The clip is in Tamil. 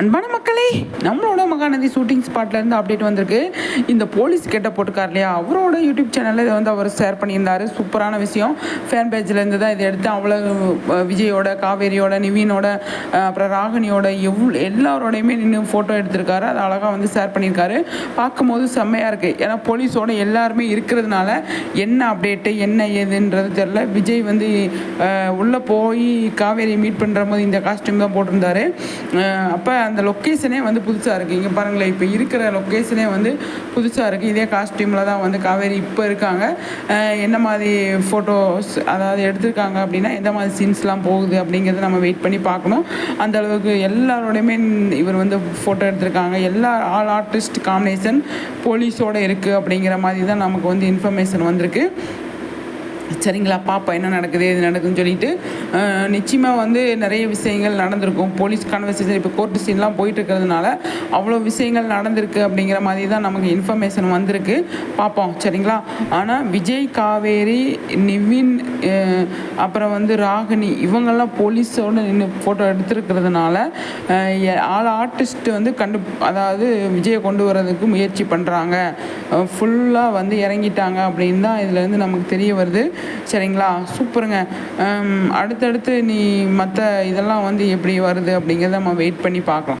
அன்பான மக்களே நம்மளோட மகாநதி ஷூட்டிங் ஸ்பாட்லேருந்து அப்டேட் வந்திருக்கு. இந்த போலீஸ் கெட்ட போட்டுக்கார் இல்லையா? அவரோட யூடியூப் சேனலில் இதை வந்து அவர் ஷேர் பண்ணியிருந்தாரு. சூப்பரான விஷயம். ஃபேன் பேஜ்லேருந்து தான் இதை எடுத்து அவ்வளோ விஜயோட காவேரியோட நிவீனோட அப்புறம் ராகினியோட எவ்வளோ எல்லாரோடையுமே நின்று ஃபோட்டோ எடுத்திருக்காரு. அதை அழகாக வந்து ஷேர் பண்ணியிருக்காரு. பார்க்கும்போது செம்மையாக இருக்குது ஏன்னா போலீஸோட எல்லாருமே இருக்கிறதுனால என்ன அப்டேட்டு என்ன ஏதுன்றது தெரில விஜய் வந்து உள்ளே போய் காவேரியை மீட் பண்ணுற போது இந்த காஸ்டியூம் தான் போட்டிருந்தாரு. அப்போ அந்த லொக்கேஷனே வந்து புதுசாக இருக்குது இங்கே பாருங்களேன் இப்போ இருக்கிற லொக்கேஷனே வந்து புதுசாக இருக்குது இதே காஸ்டியூமில் தான் வந்து காவேரி இப்போ இருக்காங்க. என்ன மாதிரி ஃபோட்டோஸ் அதாவது எடுத்திருக்காங்க அப்படின்னா எந்த மாதிரி சீன்ஸ்லாம் போகுது அப்படிங்கிறத நம்ம வெயிட் பண்ணி பார்க்கணும். அந்த அளவுக்கு எல்லாரோடையுமே இவர் வந்து ஃபோட்டோ எடுத்திருக்காங்க. எல்லா ஆல் ஆர்டிஸ்ட் காம்பினேஷன் போலீஸோடு இருக்குது அப்படிங்கிற மாதிரி தான் நமக்கு வந்து இன்ஃபர்மேஷன் வந்திருக்கு. சரிங்களா பாப்பா என்ன நடக்குது எது நடக்குதுன்னு சொல்லிட்டு நிச்சயமாக வந்து நிறைய விஷயங்கள் நடந்திருக்கும். போலீஸ் கான்வர்சேஷன் இப்போ கோர்ட்டு சீன்லாம் போயிட்டு இருக்கிறதுனால அவ்வளோ விஷயங்கள் நடந்திருக்கு அப்படிங்கிற மாதிரி தான் நமக்கு இன்ஃபர்மேஷன் வந்திருக்கு. பார்ப்போம் சரிங்களா? ஆனால் விஜய் காவேரி நிவின் அப்புறம் வந்து ராகினி இவங்கெல்லாம் போலீஸோடு நின்று ஃபோட்டோ எடுத்துருக்கிறதுனால ஆள் ஆர்டிஸ்ட் வந்து கண்டு அதாவது விஜயை கொண்டு வர்றதுக்கு முயற்சி பண்ணுறாங்க ஃபுல்லாக வந்து இறங்கிட்டாங்க அப்படின்னு தான் இதுலேருந்து நமக்கு தெரிய வருது. சரிங்களா? சூப்பருங்க. அடுத்தடுத்து நீ மற்ற இதெல்லாம் வந்து எப்படி வருது அப்படிங்கிறத நம்ம வெயிட் பண்ணி பார்க்கலாம்.